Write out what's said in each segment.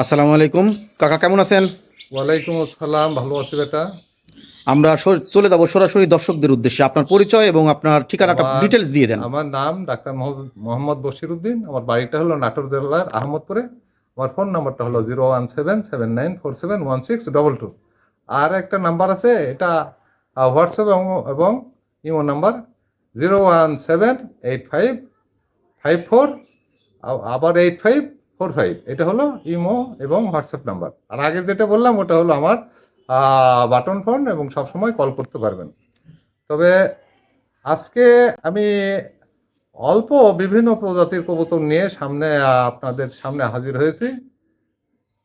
আসসালামু আলাইকুম। কাকা কেমন আছেন? ওয়ালাইকুম আসসালাম। ভালো আছি বেটা। আমরা চলে যাব সরাসরি দর্শকদের উদ্দেশ্যে। আপনার পরিচয় এবং আপনার ঠিকানাটা ডিটেলস দিয়ে দেন। আমার নাম ডাক্তার মোহাম্মদ- বশির উদ্দিন আমার বাড়িটা হলো নাটোর জেলার আহমদপুরে। আমার ফোন নাম্বারটা হলো zero one seven seven nine four seven one six double two. আর একটা নাম্বার আছে এটা হোয়াটসঅ্যাপ এবং এবং imo number zero one seven eight five five four. আবার এইট ফাইভ ফোর ফাইভ এটা হলো ইমো এবং হোয়াটসঅ্যাপ নাম্বার। আর আগে যেটা বললাম, ওটা হলো আমার বাটন ফোন এবং সবসময় কল করতে পারবেন। তবে আজকে আমি অল্প বিভিন্ন প্রজাতির কবুতর নিয়ে সামনে আপনাদের সামনে হাজির হয়েছি।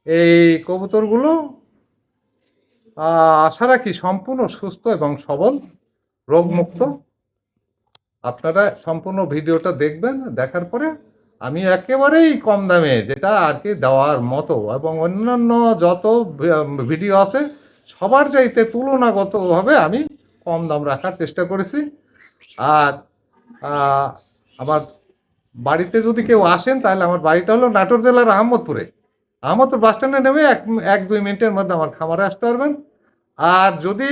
এই কবুতরগুলো আশা রাখি সম্পূর্ণ সুস্থ এবং সবল, রোগমুক্ত। আপনারা সম্পূর্ণ ভিডিওটা দেখবেন, দেখার পরে আমি একেবারেই কম দামে যেটা আর কি দেওয়ার মতো এবং অন্যান্য যত ভিডিও আছে, সবার চাইতে তুলনাগতভাবে আমি কম দাম রাখার চেষ্টা করেছি। আর আমার বাড়িতে যদি কেউ আসেন, তাহলে আমার বাড়িটা হলো নাটোর জেলার আহমদপুরে। আহমদপুর বাস স্ট্যান্ডে নেমে এক এক, দুই মিনিটের মধ্যে আমার খামারে আসতে পারবেন। আর যদি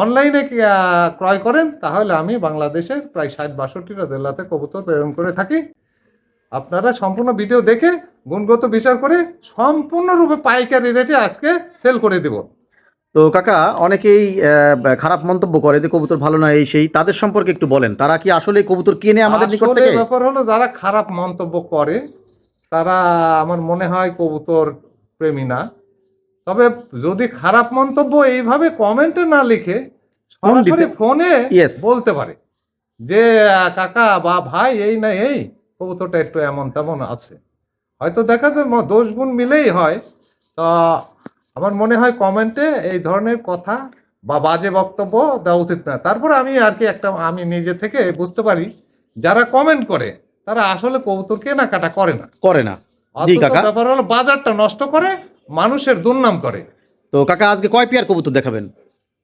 অনলাইনে ক্রয় করেন, তাহলে আমি বাংলাদেশের প্রায় ষাট, বাষট্টিটা জেলাতে কবুতর প্রেরণ করে থাকি। আপনারা সম্পূর্ণ ভিডিও দেখে গুণগত বিচার করে সম্পূর্ণরূপে পাইকারি রেটে আজকে সেল করে দেব। তো কাকা অনেকেই খারাপ মন্তব্য করে যে কবুতর ভালো না এই সেই তাদের সম্পর্কে একটু বলেন। তারা কি আসলে কবুতর কিনে আমাদের নিকট থেকে? ব্যাপার হলো যারা খারাপ মন্তব্য করে তারা আমার মনে হয় কবুতর প্রেমী না। তবে যদি খারাপ মন্তব্য এইভাবে কমেন্টে না লিখে সরাসরি ফোনে. বলতে পারে যে কাকা বা ভাই এই না এই। কবুতরটা একটু এমন তেমন আছে। হয়তো দেখা যায় দোষ গুণ মিলেই হয়। তা আমার মনে হয় কমেন্টে এই ধরনের কথা বা বাজে বক্তব্য দেওয়া উচিত না। তারপর আমি আর কি একটা আমি নিজে থেকে বুঝতে পারি যারা কমেন্ট করে তারা আসলে কবুতর কেনাকাটা করে না। করে না। ব্যাপার হলো বাজারটা নষ্ট করে মানুষের দুর্নাম করে। তো কাকা আজকে কয় পেয়ার কবুতর দেখাবেন?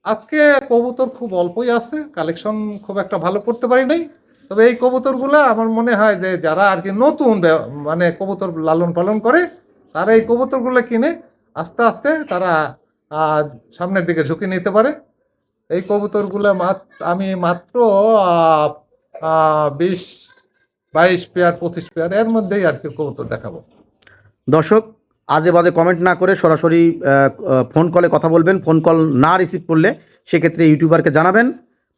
আজকে কবুতর খুব অল্পই আছে কালেকশন খুব একটা ভালো করতে পারি নাই। তবে এই কবুতরগুলো আমার মনে হয় যে যারা আর কি নতুন মানে কবুতর লালন পালন করে, তারা এই কবুতরগুলো কিনে আস্তে আস্তে তারা সামনের দিকে ঝুঁকি নিতে পারে। এই কবুতরগুলো আমি মাত্র বিশ, বাইশ পেয়ার, পঁচিশ পেয়ার, এর মধ্যেই আর কি কবুতর দেখাবো। দর্শক, আজে বাজে কমেন্ট না করে সরাসরি ফোন কলে কথা বলবেন। ফোন কল না রিসিভ করলে সেক্ষেত্রে ইউটিউবারকে জানাবেন।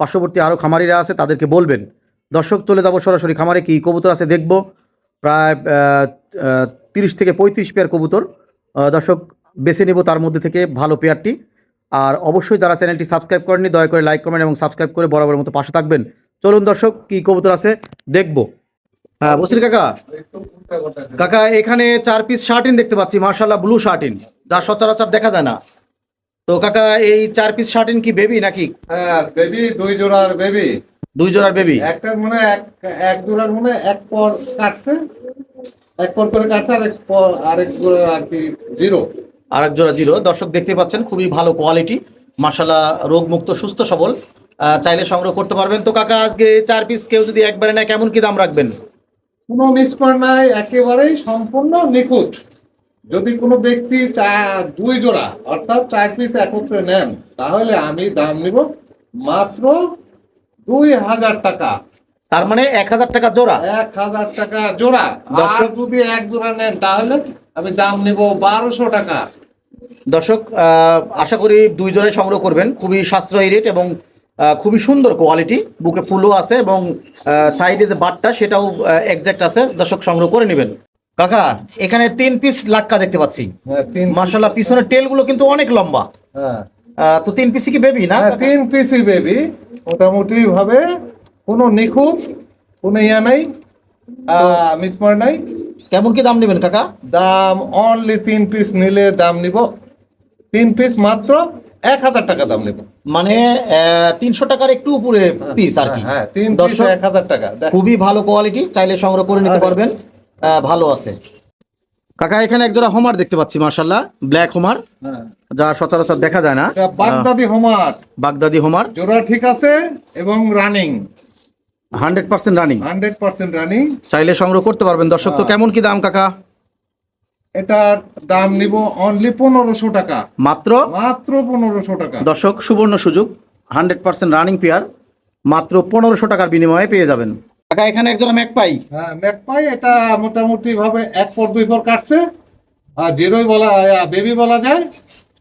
পার্শ্ববর্তী আরও খামারিরা আছে, তাদেরকে বলবেন। দর্শক, চলে যাব সরাসরি খামারে। কি কবুতর আছে দেখব। প্রায় তিরিশ থেকে পঁয়ত্রিশ পেয়ার কবুতর। দর্শক, বেছে নেব তার মধ্যে থেকে ভালো পেয়ারটি। আর অবশ্যই যারা চ্যানেলটি সাবস্ক্রাইব করেননি, দয়া করে লাইক, কমেন্ট এবং সাবস্ক্রাইব করে বরাবর মতো পাশে থাকবেন। চলুন দর্শক, কি কবুতর আছে দেখব। হ্যাঁ বসির কাকা। কাকা, এখানে চার পিস শার্টিন দেখতে পাচ্ছি মার্শাল্লাহ ব্লু শার্টিন। যা সচরাচর দেখা যায় না। তো কাকা, এই চার পিস শার্টিন কি বেবি নাকি? হ্যাঁ বেবি দুই জোড়ার বেবি দুই জোড়ার বেবি একটার মনে হয় এক এক জোড়ার মনে এক পর কাটছে এক পর করে কাটছে আর এক পর আরেক জোড়া আর কি জিরো। আর এক জোড়া জিরো। দর্শক দেখতে পাচ্ছেন খুবই ভালো কোয়ালিটি মার্শাল্লাহ রোগমুক্ত সুস্থ সবল। চাইলে সংগ্রহ করতে পারবেন। তো কাকা আজকে চার পিস কেউ যদি একবারে নেয় কেমন কি দাম রাখবেন? কোনো মিসমার নাই একেবারেই সম্পূর্ণ নিখুঁত। যদি কোনো ব্যক্তি চা দুই জোড়া অর্থাৎ চার পিস একত্রে নেন তাহলে আমি দাম নিব মাত্র দুই হাজার টাকা। তার মানে এক হাজার টাকা জোড়া? এক হাজার টাকা জোড়া। আর যদি এক জোড়া নেন তাহলে আমি দাম নিব বারোশো টাকা। দর্শক আশা করি দুই জনে সংগ্রহ করবেন। খুবই সাশ্রয়ী রেট এবং খুবই সুন্দর কোয়ালিটি বুকে ফুলও আছে এবং সাইডে যে বাটটা সেটাও একজ্যাক্ট আছে। দর্শক সংগ্রহ করে নেবেন। কাকা এখানে তিন পিস লাক্কা দেখতে পাচ্ছি। হ্যাঁ, মার্শাল্লাহ পিছনের টেলগুলো কিন্তু অনেক লম্বা। হ্যাঁ। তো তিন পিসই কি বেবি না? হ্যাঁ, তিন পিসি বেবি মোটামুটি ভাবে কোনো নিখুঁত কোনো ইয়া নাই মিসমার নাই। কেমন কি দাম নেবেন কাকা? দাম অনলি তিন পিস নিলে দাম নিব। তিন পিস মাত্র এক হাজার টাকা দাম নিব। মানে তিনশো টাকার একটু উপরে পিস আর কি। হ্যাঁ তিন এক হাজার টাকা। খুবই ভালো কোয়ালিটি চাইলে সংগ্রহ করে নিতে পারবেন। আহ, ভালো আছে। কাকা এখানে একজোড়া হোমার দেখতে পাচ্ছি মার্শাল্লাহ ব্ল্যাক হোমার। যা সচরাচর দেখা যায় না। বাগদাদি হোমার বাগদাদি হোমার জোড়া ঠিক আছে এবং running hundred percent running hundred percent running চাইলে সংগ্রহ করতে পারবেন। দর্শক তো হ্যাঁ। কেমন কি দাম কাকা? এটার দাম নিব অনলি পনেরোশো টাকা। মাত্র? মাত্র পনেরোশো টাকা। দর্শক সুবর্ণ সুযোগ। হান্ড্রেড পার্সেন্ট রানিং পেয়ার মাত্র পনেরোশো টাকার বিনিময়ে পেয়ে যাবেন। কাকা এখানে একজোড়া ম্যাক পাই। হ্যাঁ ম্যাকপাই এটা মোটামুটি ভাবে এক পর দুই পর কাটছে। আর জিরোই বলা বেবি বলা যায়।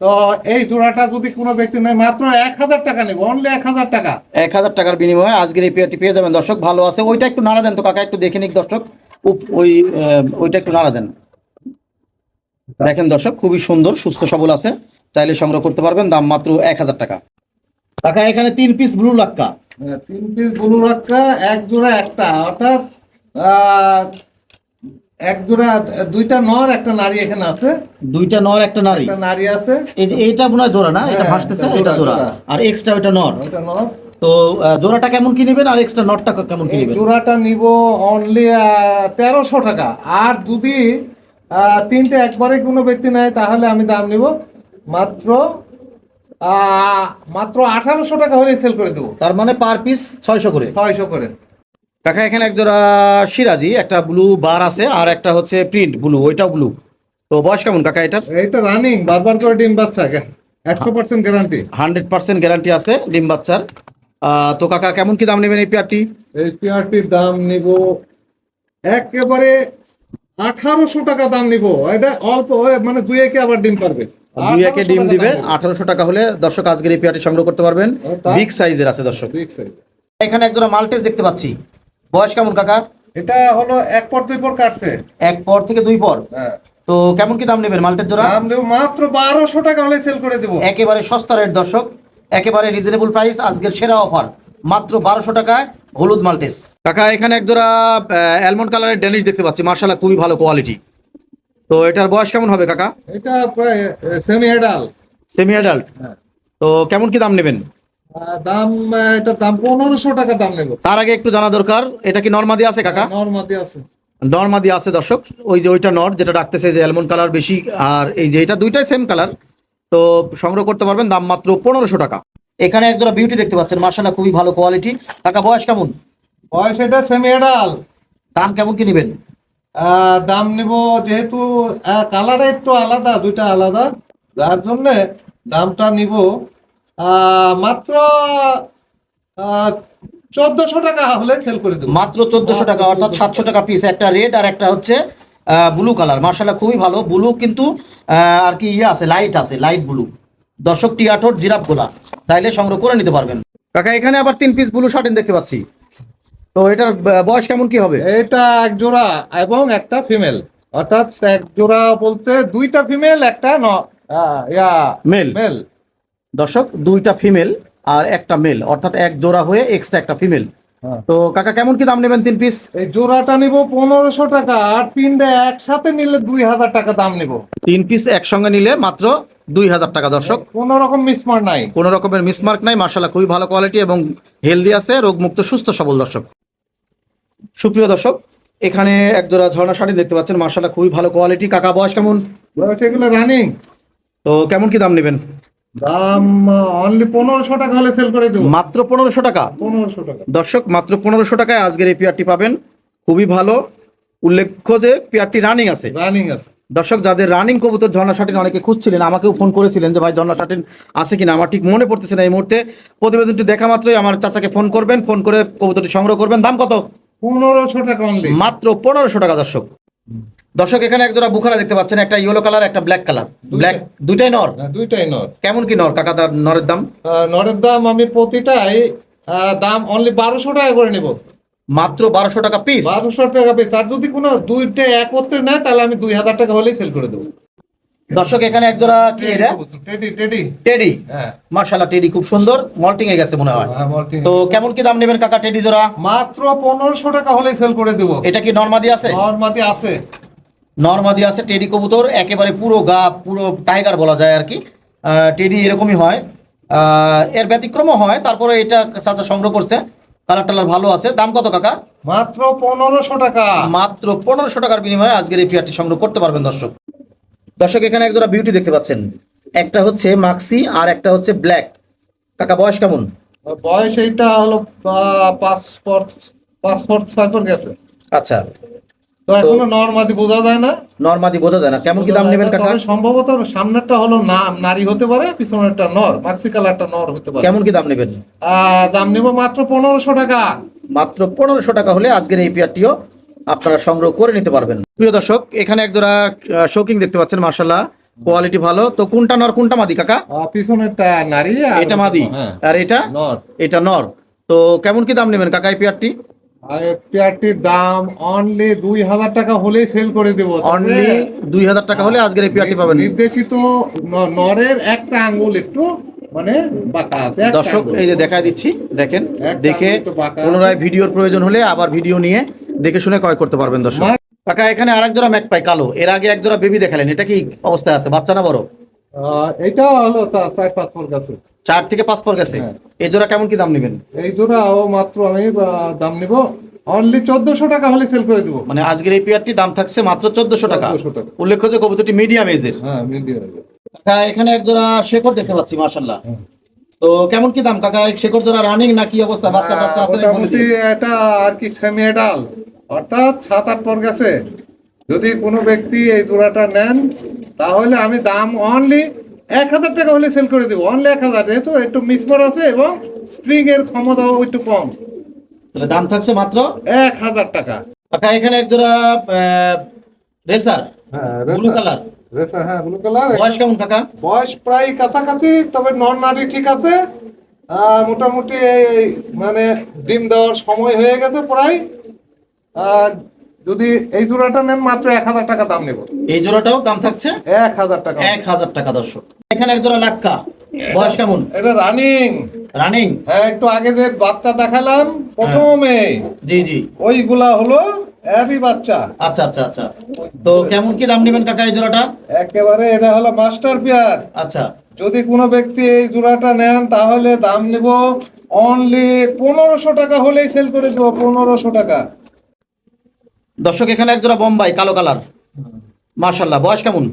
তো এই জোড়াটা যদি কোনো ব্যক্তি নেয় মাত্র এক হাজার টাকা নেব অনলি এক হাজার টাকা। এক হাজার টাকার বিনিময়ে আজকের এই পেয়ারটি পেয়ে যাবেন। দর্শক ভালো আছে। ওইটা একটু নাড়া দেন তো কাকা একটু দেখে নিক দর্শক। ওই ওইটা একটু নাড়া দেন। দেখেন দর্শক খুবই সুন্দর সুস্থ সবল আছে। চাইলে সংগ্রহ করতে পারবেন দাম মাত্র এক হাজার টাকা। কাকা এখানে তিন পিস ব্লু লাক্কা। তিন পিস ব্লু রাক্কা এক জোড়া একটা অর্থাৎ এক জোড়া দুইটা নর একটা নারী এখানে আছে। দুইটা নর একটা নারী। একটা নারী আছে। এই যে এইটা মনে হয় জোড়া না? এটা হ্যাঁ, ভাসতেছে এটা এটা জোড়া। আর এক্সট্রা ওইটা নর। ওইটা নর। তো জোড়াটা কেমন কি নেবেন আর এক্সট্রা নটটা কেমন কি নেবেন? জোড়াটা নিব অনলি তেরোশো টাকা। আর যদি আহ, তিনটে একবারে কোনো ব্যক্তি নেয় তাহলে আমি দাম নিব মাত্র মাত্র আঠারোশো টাকা হলেই সেল করে দেবো। তার মানে পার পিস ছয়শো করে। ছয়শো করে। কাকা এখানে এক জোড়া সিরাজি একটা ব্লু বার আছে আর একটা হচ্ছে প্রিন্ট ব্লু ওইটাও ব্লু তো বয়স কেমন কাকা এটার? এইটা রানিং বারবার করে ডিম বাচ্চা একশো percent guarantee hundred percent guarantee আছে ডিম বাচ্চার। তো কাকা কেমন কি দাম নেবেন এই পেয়ারটি এই পেয়ারটির দাম নিব একেবারে আঠারোশো টাকা দাম নিব। এটা অল্প মানে দুই একে আবার ডিম পারবে। দুই একে 1800 ডিম দিবে আঠারোশো টাকা হলে দর্শক আজকের এই পেয়ারটি সংগ্রহ করতে পারবেন। বিগ সাইজের আছে দর্শক। এখানে এক জোড়া মাল্টেস দেখতে পাচ্ছি। বয়স কেমন কাকা? এটা হলো এক পর দুই পর কাটছে। এক পর থেকে দুই পর? হ্যাঁ। তো কেমন কি দাম নেবেন মাল্টের জোড়া? দাম দেবো মাত্র বারোশো টাকা হলে সেল করে দেবো। একেবারে সস্তা রেট দর্শক। একেবারে রিজনেবল প্রাইস আজকের সেরা অফার মাত্র বারোশো টাকায় হলুদ মাল্টেস কাকা এখানে এক জোড়া অ্যালমন্ড কালারের ডেনিশ দেখতে পাচ্ছি। মার্শাল্লাহ খুবই ভালো কোয়ালিটি তো এটার বয়স কেমন হবে কাকা? এটা প্রায় সেমি এডাল সেমি অ্যাডাল্ট হ্যাঁ। তো কেমন কি দাম নেবেন? দাম এটার দাম পনেরোশো টাকা দাম নেব। তার আগে একটু জানা দরকার এটা কি নর্মাদি আছে কাকা? নর্মাদি আছে। নর্মাদি আছে দর্শক। ওই যে ওইটা নর যেটা ডাকতেছে যে অ্যালমন্ড কালার বেশি আর এই যে এটা দুইটাই সেম কালার তো সংগ্রহ করতে পারবেন দাম মাত্র পনেরোশো টাকা। এখানে এক জোড়া বিউটি দেখতে পাচ্ছেন মার্শাল্লাহ খুবই ভালো কোয়ালিটি কাকা বয়স কেমন? বয়স এটা সেমি এডাল দাম কেমন কি নেবেন? দাম নিব যেহেতু কালার একটু আলাদা দুইটা আলাদা। যার জন্য দামটা নিব মাত্র চোদ্দশো টাকা হলে সেল করে দেবো। মাত্র চোদ্দশো টাকা অর্থাৎ সাতশো টাকা পিস একটা রেড আর একটা হচ্ছে ব্লু কালার মার্শাল্লাহ খুবই ভালো। ব্লু কিন্তু আর কি ইয়ে আছে লাইট আছে লাইট ব্লু দর্শক টিয়াটোর জিরাফ গোলা। তাইলে সংগ্রহ করে নিতে পারবেন। কাকা এখানে আবার তিন পিস ব্লু শার্টিন দেখতে পাচ্ছি। তো এটার বয়স কেমন কি হবে? এটা এক জোড়া এবং একটা ফিমেল অর্থাৎ এক জোড়া বলতে দুইটা ফিমেল একটা ন ইয়া মেল মেল দর্শক দুইটা ফিমেল আর একটা মেল অর্থাৎ এক জোড়া হয়ে এক্সট্রা একটা ফিমেল হ্যাঁ। তো কাকা কেমন কি দাম নেবেন তিন পিস এই জোড়াটা নিব পনেরোশো টাকা আর তিনটে একসাথে নিলে দুই হাজার টাকা দাম নিব। তিন পিস একসঙ্গে নিলে মাত্র দুই হাজার টাকা দর্শক। কোনো রকম মিসমার নাই। কোনো রকমের মিসমার্ক নাই। মার্শাল্লাহ খুবই ভালো কোয়ালিটি এবং হেলদি আছে রোগমুক্ত সুস্থ সবল দর্শক। সুপ্রিয় দর্শক এখানে এক জোড়া ঝর্ণা শাড়ি দেখতে পাচ্ছেন। মার্শাল্লাহ খুবই ভালো কোয়ালিটি কাকা বয়স কেমন? বয়স এগুলো রানিং তো কেমন কি দাম নেবেন? দাম অনলি পনেরোশো টাকা হলে সেল করে দেবো। মাত্র পনেরোশো টাকা? পনেরোশো টাকা। দর্শক মাত্র পনেরোশো টাকায় আজকের এই পেয়ারটি পাবেন। খুবই ভালো। উল্লেখ্য যে পেয়ারটি রানিং আছে। রানিং আছে। দর্শক যাদের রানিং কবুতর ঝর্ণা শাটিন অনেকে খুঁজছিলেন আমাকেও ফোন করেছিলেন যে ভাই ঝর্ণা শাটিন আছে কিনা? আমার ঠিক মনে পড়তেছে না এই মুহূর্তে। প্রতিবেদনটি দেখা মাত্রই আমার চাচাকে ফোন করবেন ফোন করে কবুতরটি সংগ্রহ করবেন। দাম কত? পনেরোশো টাকা অনলি মাত্র পনেরোশো টাকা দর্শক। দর্শক এখানে এক জোড়া বুখারা দেখতে পাচ্ছেন একটা ইয়েলো কালার একটা ব্ল্যাক কালার ব্ল্যাক দুইটাই নর? দুইটাই নর। কেমন কি নর? কাকা তার নরের দাম? নরের দাম আমি প্রতিটাই দাম অনলি বারোশো টাকা করে নেব। মাত্র বারোশো টাকা পিস বারোশো টাকা পেয়ে তার যদি কোনো দুইটা একত্রে নেয় তাহলে আমি দুই হাজার টাকা হলেই সেল করে দেবো। দর্শক এখানে এক জোড়া কি এটা? টেডি টেডি টেডি হ্যাঁ। মার্শাল্লাহ টেডি খুব সুন্দর। মল্টিং এ গেছে মনে হয়। হ্যাঁ, তো কেমন কি দাম নেবেন কাকা টেডি জোড়া? মাত্র পনেরোশো টাকা হলেই সেল করে দেবো। এটা কি নর্মাদি আছে? নর্মাদি আছে। নর্মাদি আছে টেডি কবুতর। একেবারে পুরো গা পুরো টাইগার বলা যায় আর কি। আহ, টেডি এরকমই হয়। এর ব্যতিক্রমও হয়। তারপরে এটা চাচা সংগ্রহ করছে। কালার টালার ভালো আছে। দাম কত কাকা? মাত্র পনেরোশো টাকা। মাত্র পনেরোশো টাকার বিনিময়ে আজকের এই পেয়ারটি সংগ্রহ করতে পারবেন দর্শক। দর্শক এখানে এক জোড়া বিউটি দেখতে পাচ্ছেন। একটা হচ্ছে মাক্সি আর একটা হচ্ছে ব্ল্যাক কাকা বয়স কেমন? বয়স এইটা হলো পর ছয় পর গেছে। আচ্ছা। তো এখনও নর্মাদি বোঝা যায় না। নর্মাদি বোঝা যায় না। কেমন কি দাম নেবেন কাকা? সম্ভবত সামনেরটা হলো না নারী হতে পারে পিছনেরটা নর মাক্সি কালারটা নর হতে পারে। কেমন কি দাম নেবেন? আহ, দাম নিব মাত্র পনেরোশো টাকা। মাত্র পনেরোশো টাকা হলে আজকের এই পেয়ারটিও আপনারা সংগ্রহ করে নিতে পারবেন। প্রিয় দর্শক এখানে একজোড়া শোকিং দেখতে পাচ্ছেন মার্শাল্লাহ কোয়ালিটি ভালো। তো কোনটা নর কোনটা মাদি কাকা? পিছনেরটা নারী আর এটা মাদি। হ্যাঁ। আর এটা? নর। এটা নর। তো কেমন কি দাম নেবেন কাকা এই পেয়ারটি? পেয়ারটির দাম অনলি দুই হাজার টাকা হলেই সেল করে দেবো। অনলি দুই হাজার টাকা হলে আজকের এই পেয়ারটি পাবেন। নির্দেশিত নরের একটা আঙ্গুল একটু মানে বাঁকা আছে দর্শক এই যে দেখায় দিচ্ছি দেখেন দেখে। পুনরায় ভিডিওর প্রয়োজন হলে আবার ভিডিও নিয়ে দেখে শুনে ক্রয় করতে পারবেন দর্শক। কাকা এখানে আরেক জোড়া ম্যাক পাই কালো। এর আগে এক জোড়া বেবি দেখালেন এটা কি অবস্থায় আছে? বাচ্চা না বড়? এটা হলো চার পাঁচ ফোর কাছে চার থেকে পাঁচ পর গেছে? হ্যাঁ। এই জোড়া কেমন কি দাম নেবেন? এই জোড়াও মাত্র আমি দাম নিব। অনলি চোদ্দশো টাকা হলে সেল করে দিব। মানে আজকের এই পেয়ারটি দাম থাকছে মাত্র চোদ্দশো টাকা। 1400 টাকা। উল্লেখ্য যে কবুতরটি মিডিয়াম এজের হ্যাঁ মিডিয়াম কাকা এখানে এক জোড়া শেকড় দেখতে পাচ্ছি মাশাল্লাহ তো কেমন কি দাম কাকা? শেকড় জোড়া রানিং না কি অবস্থা? বাচ্চা টাচ্চা আছে। এটা আর কি সেমি এডাল অর্থাৎ সাত আট পর গেছে। যদি কোনো ব্যক্তি এই জোড়াটা নেন তাহলে আমি দাম অনলি এক হাজার টাকা হলে সেল করে দেবো। অনলি এক হাজার যেহেতু একটু মিসমার আছে এবং স্প্রিং এর ক্ষমতাও একটু কম। তাহলে দাম থাকছে মাত্র এক হাজার টাকা। কাকা এখানে এক জোড়া রেসার হ্যাঁ ব্লু কালার। রেসা হ্যাঁ ব্লু কালার। বয়স কেমন টাকা বয়স প্রায় কাছাকাছি তবে নন নারী ঠিক আছে। মোটামুটি এই মানে ডিম দেওয়ার সময় হয়ে গেছে প্রায়। যদি এই জোড়াটা নেন মাত্র এক হাজার টাকা দাম নেব। এই জোড়াটাও দাম থাকছে? এক হাজার টাকা। এক হাজার টাকা দর্শক। এখানে এক জোড়া লাক্কা। বয়স কেমন? এটা রানিং রানিং হ্যাঁ একটু আগে যে বাচ্চা দেখালাম প্রথমে। জি জি। ওইগুলা হলো এরই বাচ্চা। আচ্ছা আচ্ছা আচ্ছা। তো কেমন কি দাম নেবেন কাকা এই জোড়াটা? একেবারে এটা হলো মাস্টার পেয়ার আচ্ছা। যদি কোনো ব্যক্তি এই জোড়াটা নেন তাহলে দাম নিব অনলি পনেরোশো টাকা হলেই সেল করে দেবো পনেরোশো টাকা। দর্শক এখানে একজোড়া বোম্বাই কালো কালার। মার্শাল্লাহ বয়স কেমন?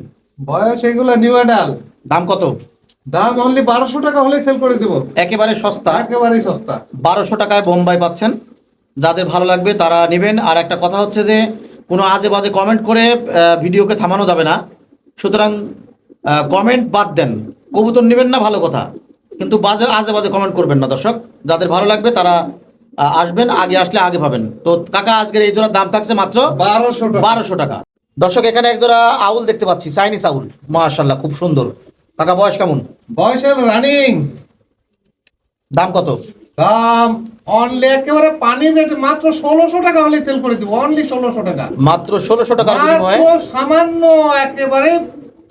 বয়স এগুলো নিউ এডাল দাম কত? দাম অনলি বারোশো টাকা হলেই সেল করে দেবো। একেবারে সস্তা। একেবারেই সস্তা। বারোশো টাকায় বোম্বাই পাচ্ছেন। যাদের ভালো লাগবে তারা নেবেন। আর একটা কথা হচ্ছে যে কোনো আজে বাজে কমেন্ট করে ভিডিওকে থামানো যাবে না। সুতরাং কমেন্ট বাদ দেন। কবুতর নেবেন না ভালো কথা। কিন্তু বাজে আজে বাজে কমেন্ট করবেন না দর্শক। যাদের ভালো লাগবে তারা আসবেন আগে আসলে আগে পাবেন। তো কাকা আজকের এই জোড়ার দাম থাকছে মাত্র বারোশো বারোশো টাকা। দর্শক এখানে এক জোড়া আউল দেখতে পাচ্ছি চাইনিজ আউল। মাশাল্লাহ খুব সুন্দর। কাকা বয়স কেমন? বয়স রানিং। দাম কত? দাম অনলি একেবারে পানি রেট মাত্র ষোলোশো টাকা হলেই সেল করে দেবো অনলি ষোলোশো টাকা। মাত্র ষোলোশো মাত্র সামান্য একেবারে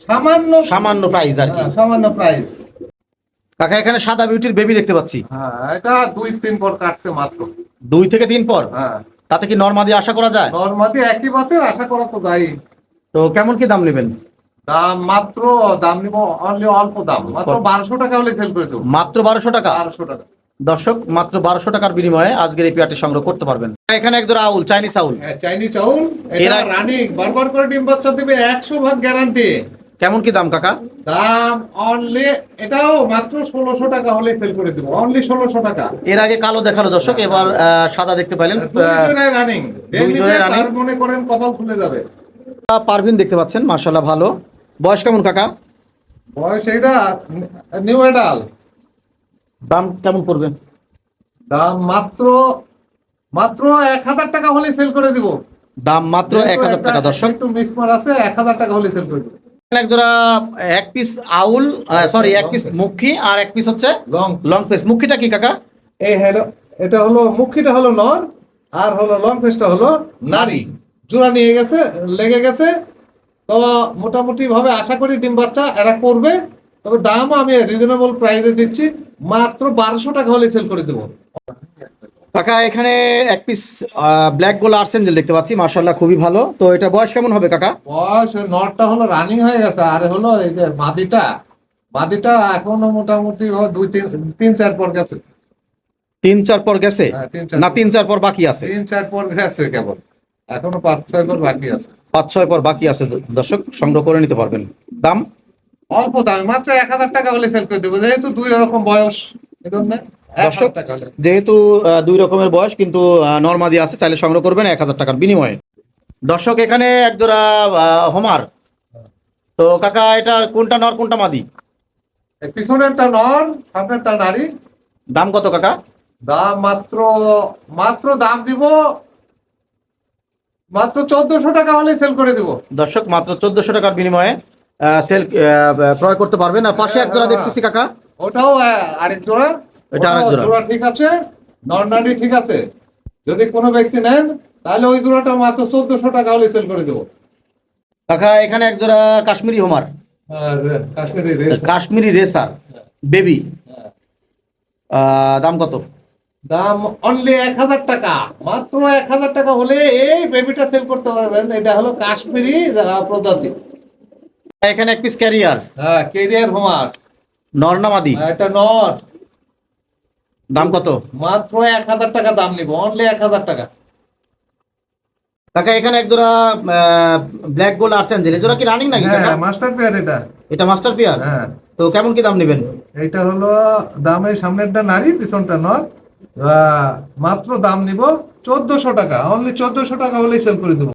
সামান্য সামান্য প্রাইস আর কি। সামান্য প্রাইস কাকা এখানে সাদা বিউটির বেবি দেখতে পাচ্ছি। হ্যাঁ এটা দুই তিন পর কাটছে মাত্র। দুই থেকে তিন পর? হ্যাঁ। তাতে কি নর্মাদি আশা করা যায়? নর্মালি একই বাতের আশা করা তো দায়ী। তো কেমন কি দাম নেবেন? দাম মাত্র দাম নিব অনলি অল্প দাম। মাত্র বারোশো টাকা হলে সেল করে দেবো। মাত্র বারোশো টাকা? বারোশো টাকা। দর্শক মাত্র বারোশো টাকার বিনিময়ে আজকের এই পেয়ারটি সংগ্রহ করতে পারবেন। এখানে এক জোড়া আউল চাইনিজ আউল। হ্যাঁ, চাইনিজ আউল। এটা রানিং বারবার করে ডিম বাচ্চা দিবে একশো ভাগ গ্যারান্টি কেমন কি দাম কাকা? দাম অনলি এটাও মাত্র ষোলোশো টাকা হলে সেল করে দেবো। অনলি ষোলোশো টাকা। এর আগে কালো দেখাল দর্শক এবার আহ, সাদা দেখতে পাইলেন। রানিং মনে করেন কপাল খুলে যাবে। পারভিন দেখতে পাচ্ছেন মার্শাল্লাহ ভালো। বয়স কেমন কাকা? বয়স এটা নিউ এডাল দাম কেমন পড়বে? দাম মাত্র মাত্র এক হাজার টাকা হলে সেল করে দিব। দাম মাত্র এক হাজার টাকা দর্শক। একটু মিসমার আছে এক হাজার টাকা হলে সেল করে দিব। এক জোড়া এক পিস আউল সরি এক পিস মুখী আর এক পিস হচ্ছে লং লং পিস মুখীটা কি কাকা? এই হলো এটা হলো মুখিটা হলো নর আর হলো লং পেসটা হলো নারী। জোড়া নিয়ে গেছে লেগে গেছে। তো মোটামুটি ভাবে আশা করি ডিম বাচ্চা এরা করবে। তবে দামও আমি রিজনেবল প্রাইসে দিচ্ছি। মাত্র বারোশো টাকা হলে সেল করে দেবো। কাকা এখানে এক পিস ব্ল্যাক গোল আর্সেঞ্জেল দেখতে পাচ্ছি মার্শাল্লাহ খুবই ভালো। তো এটা বয়স কেমন হবে কাকা? বয়স নটটা হলো রানিং হয়ে গেছে আর হলো এই যে মাদিটা মাদিটা এখনও মোটামুটি দুই তিন তিন চার পর গেছে। তিন চার পর গেছে? হ্যাঁ, তিন চার না তিন চার পর বাকি আছে? তিন চার পর গেছে কেবল। এখনও পাঁচ ছয় পর বাকি আছে। পাঁচ ছয় পর বাকি আছে দর্শক সংগ্রহ করে নিতে পারবেন। দাম? অল্প দাম মাত্র এক হাজার টাকা হলে সেল করে দেবো যেহেতু দুই রকম বয়স এই জন্য। এক দর্শক, যেহেতু দুই রকমের বয়স কিন্তু নর্মাদি আছে চাইলে সংগ্রহ করবেন এক হাজার টাকার বিনিময়ে। দর্শক এখানে একজোড়া আহ, হোমার। তো কাকা এটা কোনটা নর কোনটা মাদি? পিছনেরটা নন সামনেরটা নারী। দাম কত কাকা? দাম মাত্র মাত্র দাম দিব মাত্র চোদ্দশো টাকা হলে সেল করে দিব। দর্শক মাত্র চোদ্দশো টাকার বিনিময়ে সেল ক্রয় করতে পারবেন। আর পাশে এক জোড়া দেখতেছি কাকা। ওটাও আরেক জোড়া। এটা আরেক জোড়া। জোড়া ঠিক আছে নন ঠিক আছে। যদি কোনো ব্যক্তি নেন তাহলে ওই জোড়াটা মাত্র চোদ্দশো টাকা হলে সেল করে দেবো। কাকা এখানে এক জোড়া কাশ্মীরি হোমার। আর কাশ্মীরি রেসার। বেবি। দাম কত? দাম অনলি এক হাজার টাকা। মাত্র এক হাজার টাকা হলে এই বেবিটা সেল করতে পারবেন। এটা হলো কাশ্মীরি প্রজাতি। এখানে এক পিস ক্যারিয়ার হ্যাঁ কেরিয়ার হোমার। নর না এটা নর। দাম কত? মাত্র এক হাজার টাকা দাম নিব অনলি এক হাজার টাকা। কাকা এখানে এক জোড়া ব্ল্যাক গোল্ড আর্টস অ্যাঞ্জেল জোড়া কি রানিং নাকি কাকা? মাস্টার পেয়ার এটা। এটা মাস্টার পিয়ার হ্যাঁ। তো কেমন কি দাম নেবেন? এইটা হলো দাম এই সামনেরটা নারী পিছনটা নর মাত্র দাম নিব চোদ্দশো টাকা। অনলি চোদ্দশো টাকা হলেই সেল করে দেবো।